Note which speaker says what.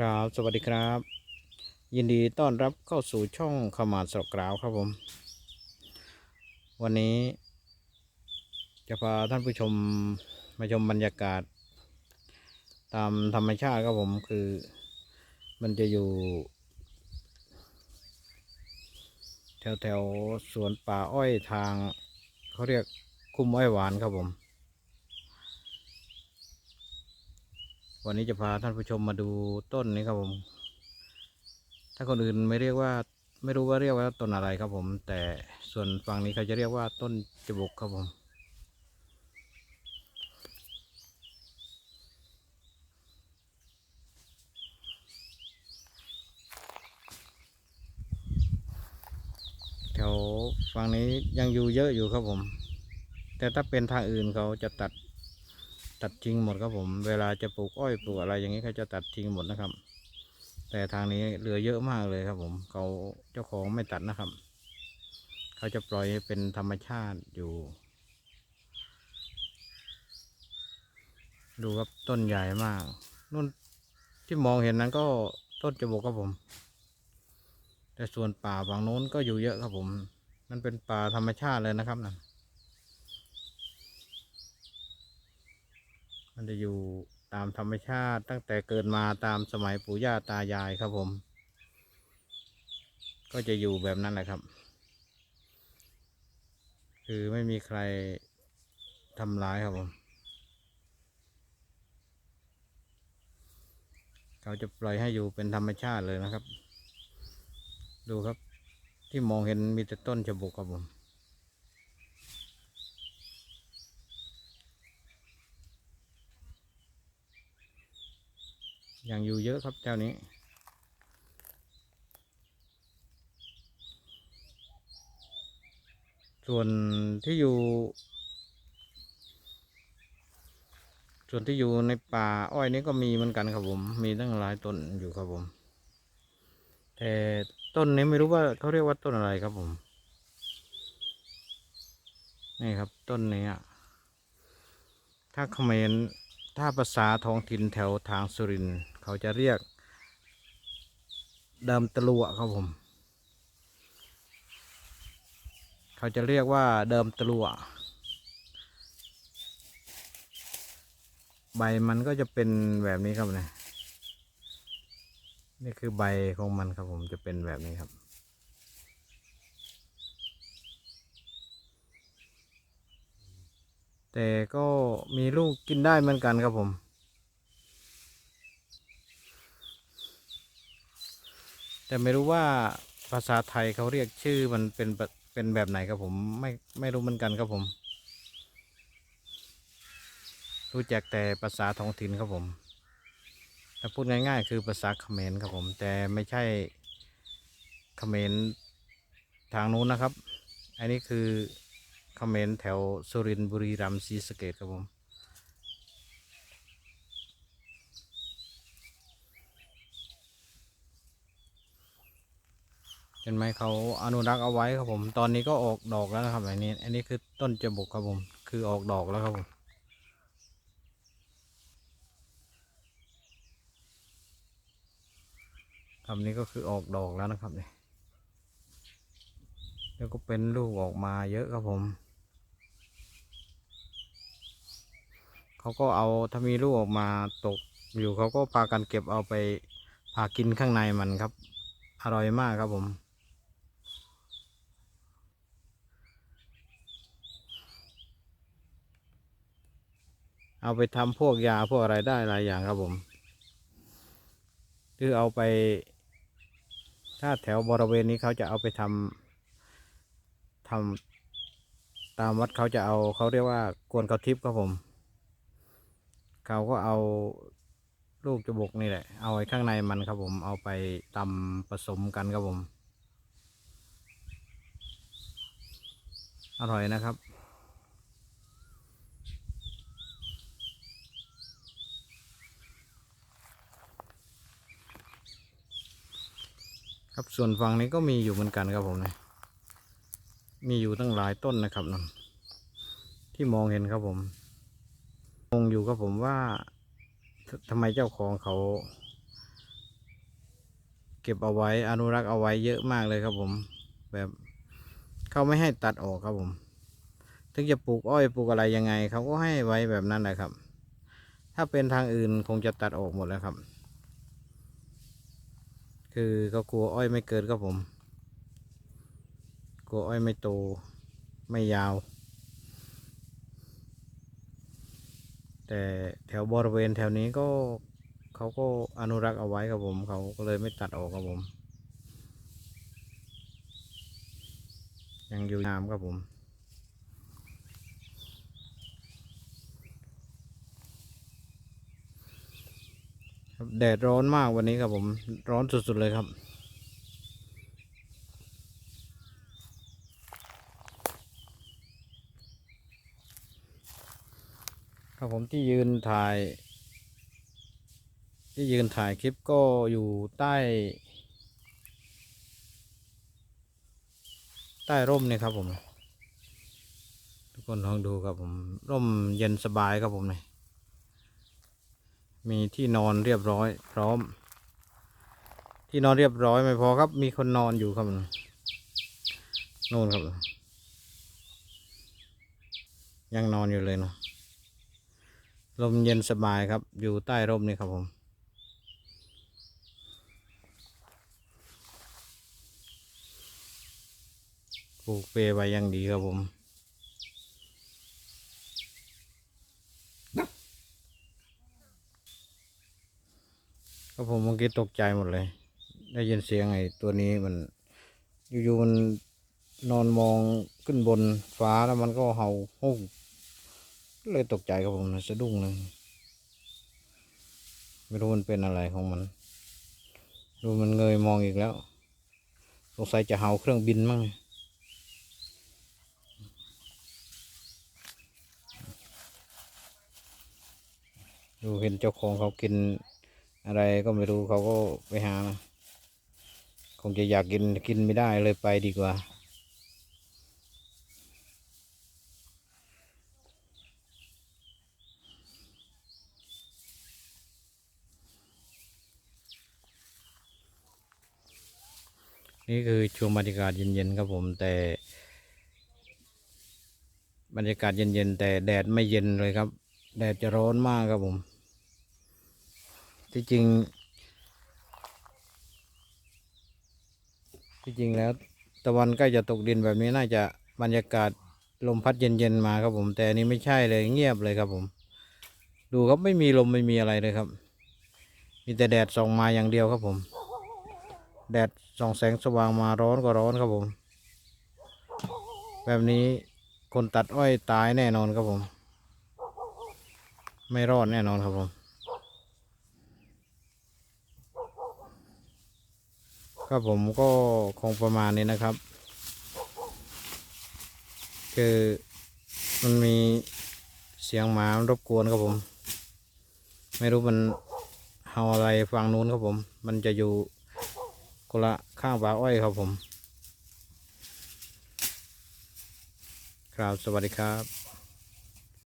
Speaker 1: ครับ สวัสดีครับ ยินดีต้อนรับเข้าสู่ช่องขมาดสกราวครับผม วันนี้ จะพาท่านผู้ชมมาชมบรรยากาศ ตามธรรมชาติครับผมคือ มันจะอยู่ แถวแถวสวนป่าอ้อยทางเขาเรียกคุ้มอ้อยหวานครับผม วันนี้จะพาท่านผู้ชมมาดูต้นนี้ครับผม ถ้าคนอื่นไม่เรียกว่าไม่รู้ว่าเรียกว่าต้นอะไรครับผม แต่ส่วนฝั่งนี้เขาจะเรียกว่าต้นจบุกครับผม แถวฝั่งนี้ยังอยู่เยอะอยู่ครับผม แต่ถ้าเป็นทางอื่นเขาจะตัด ตัดทิ้งหมดครับผม เวลาจะปลูกอ้อยปลูกอะไรอย่างนี้เขาจะตัดทิ้งหมดนะครับ แต่ทางนี้เหลือเยอะมากเลยครับผมเขาเจ้าของไม่ตัดนะครับ เขาจะปล่อยให้เป็นธรรมชาติอยู่ ดูครับต้นใหญ่มากนู่นที่มองเห็นนั้นก็ต้นจบกครับผม แต่ส่วนป่าฝั่งโน้นก็อยู่เยอะครับผม มันเป็นป่าธรรมชาติเลยนะครับนั่น มันจะอยู่ตามธรรมชาติตั้งแต่เกิดมาตามสมัยปู่ย่าตายายครับผม ก็จะอยู่แบบนั้นแหละครับ คือไม่มีใครทำร้ายครับผม เขาจะปล่อยให้อยู่เป็นธรรมชาติเลยนะครับ ดูครับที่มองเห็นมีแต่ต้นฉบุกครับผม ยังอยู่เยอะครับเจ้านี้ ส่วนที่อยู่ ส่วนที่อยู่ในป่าอ้อยนี้ก็มีเหมือนกันครับผม มีตั้งหลายต้นอยู่ครับผม แต่ต้นนี้ไม่รู้ว่าเขาเรียกว่าต้นอะไรครับผม นี่ครับต้นนี้อะถ้าเขมรถ้าภาษาท้องถิ่นแถวทางสุรินทร์ เขาจะเรียกเดิมตะลุอะครับผม เขาจะเรียกว่าเดิมตะลุอะใบมันก็จะเป็นแบบนี้ครับเนี่ยนี่คือใบของมันครับผมจะเป็นแบบนี้ครับแต่ก็มีลูกกินได้เหมือนกันครับผม แต่ไม่รู้ว่าภาษาไทยเขาเรียกชื่อมันเป็นแบบเป็นแบบไหนครับผมไม่ไม่รู้เหมือนกันครับผม รู้จักแต่ภาษาท้องถิ่นครับผมถ้าพูดง่ายๆ คือภาษาเขมรครับผม แต่ไม่ใช่เขมรทางนู้นนะครับ อันนี้คือเขมรแถวสุรินทร์บุรีรัมย์ศรีสะเกดครับผม ห็นไหมเขาอนุรักษ์เอาไว้ครับผม ตอนนี้ก็ออกดอกแล้วนะครับอันนี้ อันนี้คือต้นจบกครับผม คือออกดอกแล้วครับผมคำนี้ก็คือออกดอกแล้วนะครับเนี่ยแล้วก็เป็นลูกออกมาเยอะครับผมเขาก็เอาถ้ามีลูกออกมาตกอยู่เขาก็พากันเก็บเอาไปพากินข้างในมันครับ อร่อยมากครับผม เอาไปทำพวกยาพวกอะไรได้หลายอย่างครับผมคือเอาไปถ้าแถวบริเวณนี้เขาจะเอาไปทำทำตามวัดเขาจะเอาเขาเรียกว่ากวนเขาทิพย์ครับผม เขาก็เอาลูกจบกนี่แหละ เอาไว้ข้างในมันครับผม เอาไปตำผสมกันครับผม อร่อยนะครับ ครับ ส่วนฝั่งนี้ก็มีอยู่เหมือนกันครับผมนะมีอยู่ตั้งหลายต้นนะครับนั่นที่มองเห็นครับผมงงอยู่ครับผมว่าทำไมเจ้าของเขา เก็บเอาไว้อนุรักษ์เอาไว้เยอะมากเลยครับผม แบบเขาไม่ให้ตัดออกครับผม ถึงจะปลูกอ้อยปลูกอะไรยังไงเขาก็ให้ไว้แบบนั้นแหละครับ ถ้าเป็นทางอื่นคงจะตัดออกหมดแล้วครับ คือเขากลัวอ้อยไม่เกิดครับผม กลัวอ้อยไม่โต ไม่ยาว แต่แถวบริเวณแถวนี้ก็เขาก็อนุรักษ์เอาไว้ครับผม เขาก็เลยไม่ตัดออกครับผม ยังอยู่งามครับผม ครับ แดดร้อนมากวันนี้ครับผมร้อนสุดๆเลยครับ ครับผมที่ยืนถ่าย ที่ยืนถ่ายคลิปก็อยู่ใต้ ใต้ร่มนี่ครับผม ทุกคนลองดูครับผม ร่มเย็นสบายครับผมเนี่ย มีที่นอนเรียบร้อย พร้อม ที่นอนเรียบร้อยไม่พอครับ มีคนนอนอยู่ครับนู่นครับ ยังนอนอยู่เลยเนาะลมเย็นสบายครับ อยู่ใต้ร่มนี่ครับผมปลูกเปรย์ไว้ยังดีครับผม ครับผมเมื่อกี้ตกใจหมดเลย ได้ยินเสียงไอ้ตัวนี้มัน อยู่ๆมันนอนมองขึ้นบนฟ้าแล้วมันก็เห่าห้องเลยตกใจครับผมสะดุ้งเลยไม่รู้มันเป็นอะไรของมัน ดูมันเงยมองอีกแล้วสงสัยจะเห่าเครื่องบินมั้งดูเห็นเจ้าของเขากิน อะไรก็ไม่รู้เขาก็ไปหานะ คงจะอยากกินกินไม่ได้เลยไปดีกว่า นี่คือช่วงบรรยากาศเย็นๆครับผมแต่บรรยากาศเย็นๆแต่แดดไม่เย็นเลยครับ แดดจะร้อนมากครับผม ที่จริง ที่จริงแล้ว ตะวันใกล้จะตกดินแบบนี้น่าจะบรรยากาศลมพัดเย็นๆมาครับผม แต่อันนี้ไม่ใช่เลยเงียบเลยครับผม ดูครับไม่มีลมไม่มีอะไรเลยครับ มีแต่แดดส่องมาอย่างเดียวครับผม แดดส่องแสงสว่างมาร้อนก็ร้อนครับผม แบบนี้คนตัดอ้อยตายแน่นอนครับผม ไม่รอดแน่นอนครับผม ครับผมก็คงประมาณนี้นะครับ คือมันมีเสียงหมารบกวนครับผม ไม่รู้มันเห่าอะไรฝั่งนู้นครับผม มันจะอยู่คนละข้างป่าอ้อยครับผม ครับสวัสดีครับ